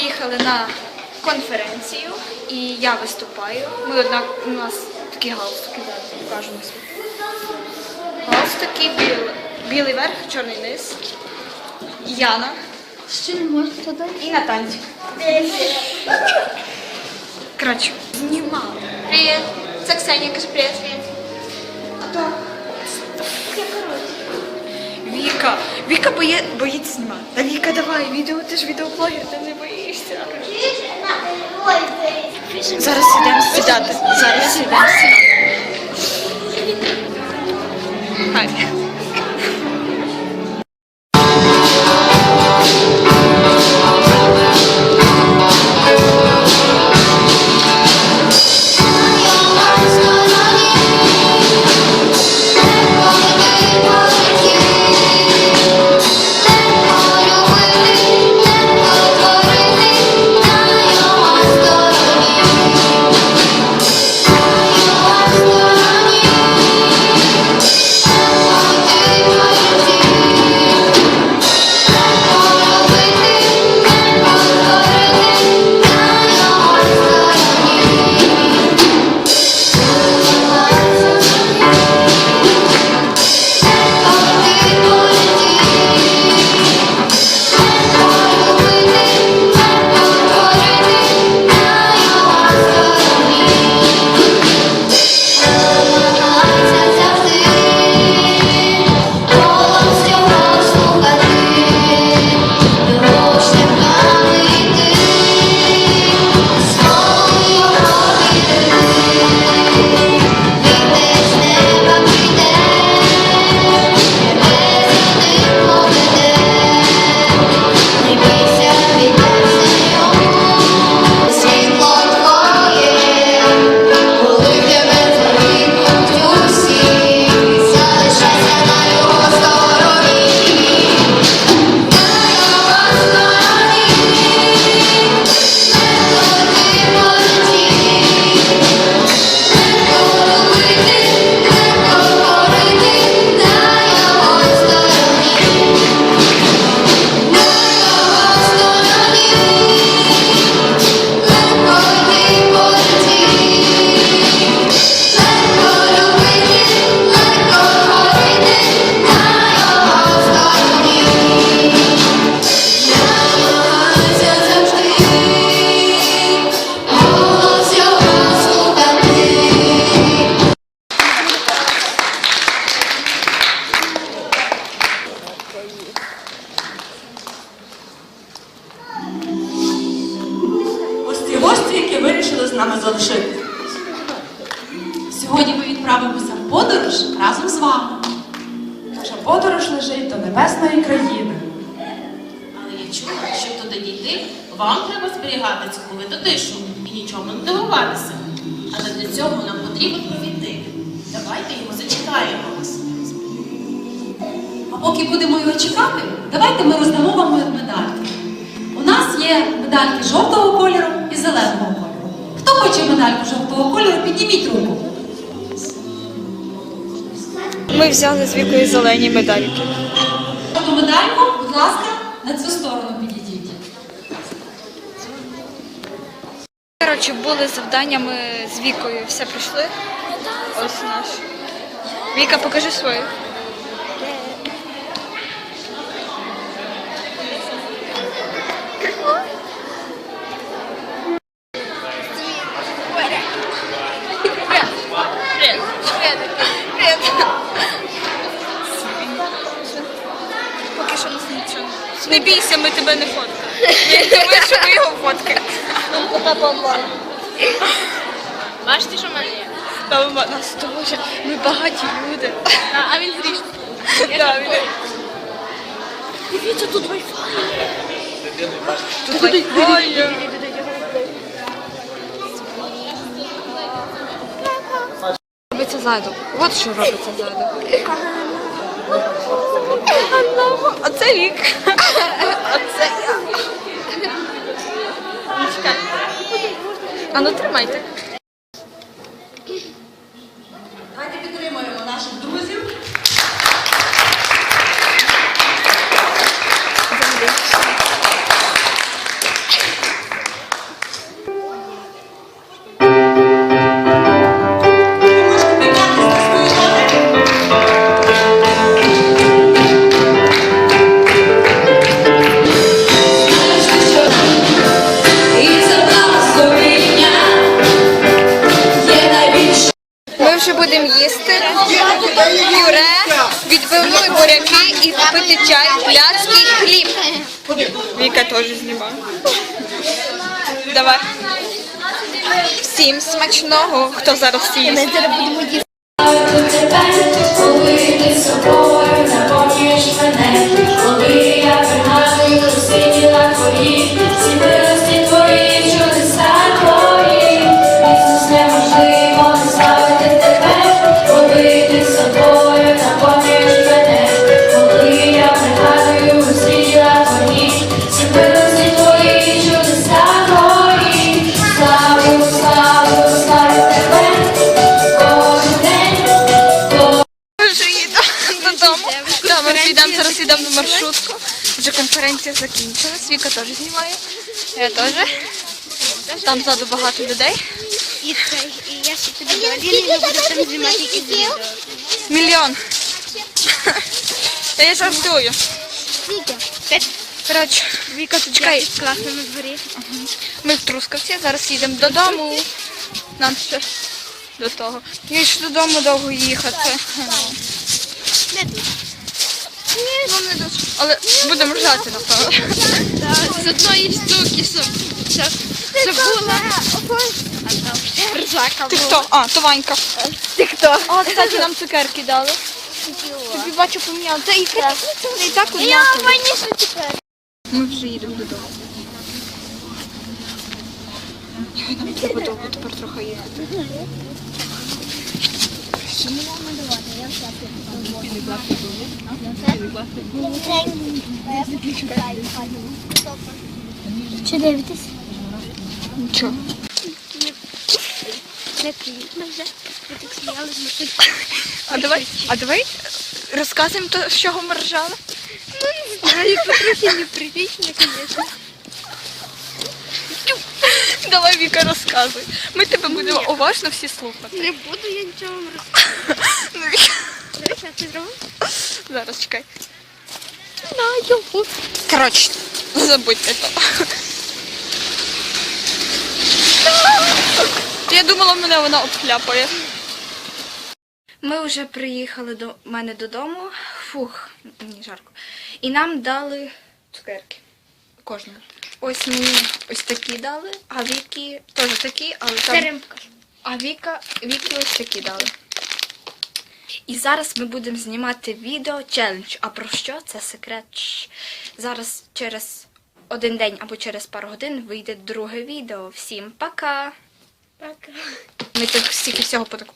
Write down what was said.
Приїхали на конференцію і я виступаю. Ми однак у нас такі галстуки зараз покажу на світ. Галстуки, біл, білий верх, чорний низ. Яна Ще не можна туди. і Натальчик. Коротше, знімали. Привіт. Це Ксенія, каже привіт. А то Віка. Віка боє... боїться знімати. Та Віка, давай, відео, ти ж відеоблогер, ти не боїшся. Зараз йдемо сідати. Зараз сідемо сідати. Хай. З нами залишити. Сьогодні ми відправимося в подорож разом з вами. Наша подорож лежить до небесної країни. Але я чула, щоб туди дійти, вам треба зберігати цілковиту тишу і нічому не дивуватися. Але для цього нам потрібен провідник. Давайте його зачекаємо. А поки будемо його чекати, давайте ми роздамо вам медальки. У нас є медальки жовтого кольору і зеленого кольору. Хто хоче медальку жовтого кольору, підніміть руку. Ми взяли з вікою зелені медальки. Жовту медальку, будь ласка, на цю сторону підійдіть. Коротше, були завдання, ми з Вікою все пройшли. Ось наш. Віка, покажи свою. Привет. Привет. Привет. Поки що нас нічого. Не бійся, ми тебе не фоткаємо. Ми що ми його фоткаємо. Бачите, що в мене є? Та ми нас дуже. Ми багаті люди. А він грішний. Да, він- Дивіться, тут вайфай. Тут вайфай. Робиться ззаду. От що робиться ззаду. Оце вік. Оце я. А ну тримайте. Давайте підтримуємо наших друзів. І буряки і пити чай, пляцки хліб. Віка теж знімає. Давай. Всім смачного, хто зараз їсть. Ми зараз будемо наповнюєш на. Вже конференція закінчилась. Віка теж знімає. Я теж. Там ззаду багато людей. І це, і я ще тобі Аліни не буду там знімати якісь відео. Мільйон. Та я жартую. Скільки? Коротше, Віка, чекай. Класно на дворі. Ми в Трускавці, зараз їдемо додому. Нам ще до того. Я ще додому довго їхати. Не дуже. Ні, ну не дуже. Але будемо ждати, напевно. З одної штуки, щоб, щоб, щоб була. Ржака Ти хто? А, то Ванька. Ти хто? О, кстати, нам цукерки дали. Тобі бачу поміняли. Це і так, це і так Я що тепер? Ми вже їдемо додому. Нам треба довго тепер трохи їхати. Чи дивитесь? Нічого. Не приїхали вже. Ви так сміялись, ми тут. А давай, а давай розказуємо то, з чого ми ржали. Ну, не знаю, потрохи непривітно, звісно. Давай, Віка, розказуй. Ми тебе будемо уважно всі слухати. Не буду я нічого вам розказувати. Ну. Зараз чекай. Знаю. Коротше, забудьте то. Я думала, мене вона обхляпає. Ми вже приїхали до мене додому. Фух, мені жарко. І нам дали цукерки. Кожному. Ось мені ось такі дали, а Вікі теж такі, але там. Теремка. А Віка, Вікі ось такі дали. І зараз ми будемо знімати відео челендж. А про що? Це секрет. Зараз через один день або через пару годин вийде друге відео. Всім пока! Пока. Ми так стільки всього потак-